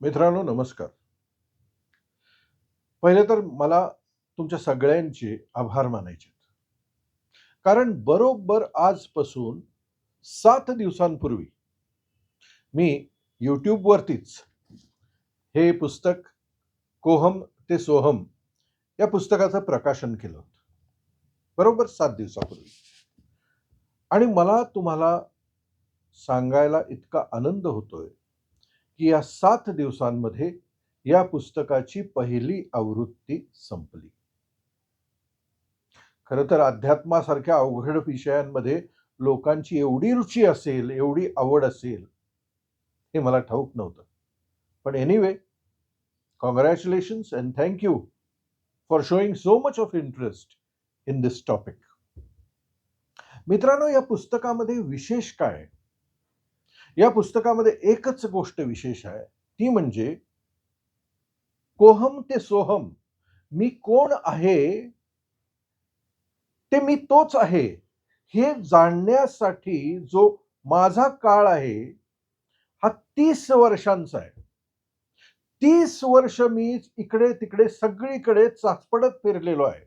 मित्रांनो नमस्कार. पहिले तर मला तुमच्या सगळ्यांचे आभार मानायचे कारण बरोबर आजपासून सात दिवसांपूर्वी मी यूट्यूबवरतीच हे पुस्तक कोहम ते सोहम या पुस्तकाचं प्रकाशन केलं होतं. बरोबर सात दिवसापूर्वी. आणि मला तुम्हाला सांगायला इतका आनंद होतोय की या सात दिवसांमध्ये या पुस्तकाची पहिली आवृत्ती संपली. खरं तर अध्यात्मासारख्या अवघड विषयांमध्ये लोकांची एवढी रुची असेल एवढी आवड असेल हे मला ठाऊक नव्हतं. पण anyway congratulations and thank you for showing so much of interest in this topic मित्रांनो या पुस्तकामध्ये विशेष काय आहे? या पुस्तकामध्ये एकच गोष्ट विशेष आहे. ती म्हणजे कोहम ते सोहम. मी कोण आहे? ते मी तोच आहे. हे जाणण्यासाठी जो माझा काळ आहे हा तीस वर्षांचा आहे. तीस वर्ष मी इकडे तिकडे सगळीकडे चाचपडत फिरलेलो आहे.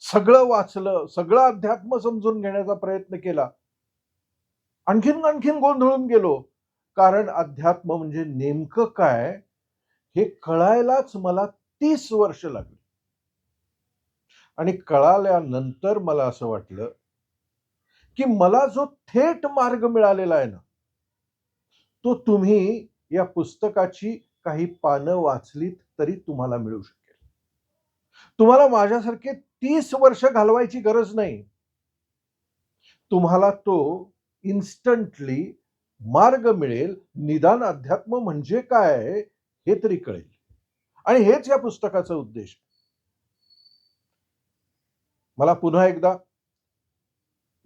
सगळं वाचलं सगळं अध्यात्म समजून घेण्याचा प्रयत्न केला. आणखीन आणखीन गोंधळून गेलो. कारण अध्यात्म म्हणजे नेमकं काय? हे कळायलाच मला तीस वर्ष लागली. आणि कळाल्यानंतर मला असं वाटलं की मला जो थेट मार्ग मिळालेला आहे ना तो तुम्ही या पुस्तकाची काही पानं वाचलीत तरी तुम्हाला मिळू शकेल. तुम्हाला माझ्यासारखे तीस वर्ष घालवायची गरज नाही. तुम्हाला तो इन्स्टंटली मार्ग मिळेल. निदान अध्यात्म म्हणजे काय आहे हे तरी कळेल. आणि हेच या पुस्तकाचा उद्देश. मला पुन्हा एकदा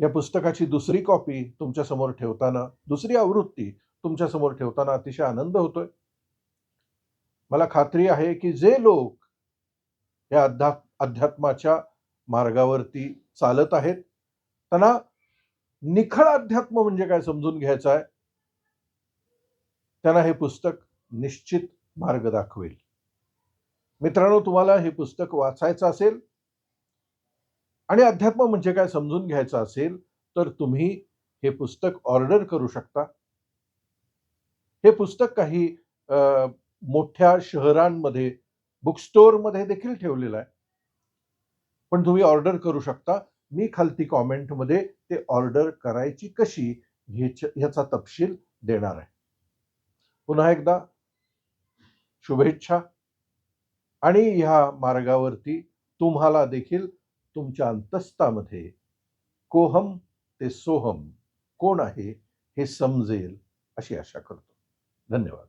या पुस्तकाची दुसरी कॉपी तुमच्यासमोर ठेवताना दुसरी आवृत्ती तुमच्यासमोर ठेवताना अतिशय आनंद होतोय. मला खात्री आहे की जे लोक या अध्या अध्यात्माच्या मार्गावरती चालत आहेत त्यांना निखळ अध्यात्म म्हणजे काय समजून घ्यायचं आहे? त्यांना हे पुस्तक निश्चित मार्ग दाखवेल. मित्रांनो तुम्हाला हे पुस्तक वाचायचं असेल आणि अध्यात्म म्हणजे काय समजून घ्यायचं असेल तर तुम्ही हे पुस्तक ऑर्डर करू शकता. हे पुस्तक काही मोठ्या शहरांमध्ये बुकमध्ये देखील ठेवलेलं आहे. पण तुम्ही ऑर्डर करू शकता. मी खालती कॉमेंटमध्ये ते ऑर्डर करायची कशी ह्याचा तपशील देणार आहे. पुन्हा एकदा शुभेच्छा. आणि ह्या मार्गावरती तुम्हाला देखील तुमच्या अंतस्तामध्ये कोहम ते सोहम कोण आहे हे समजेल अशी आशा करतो. धन्यवाद.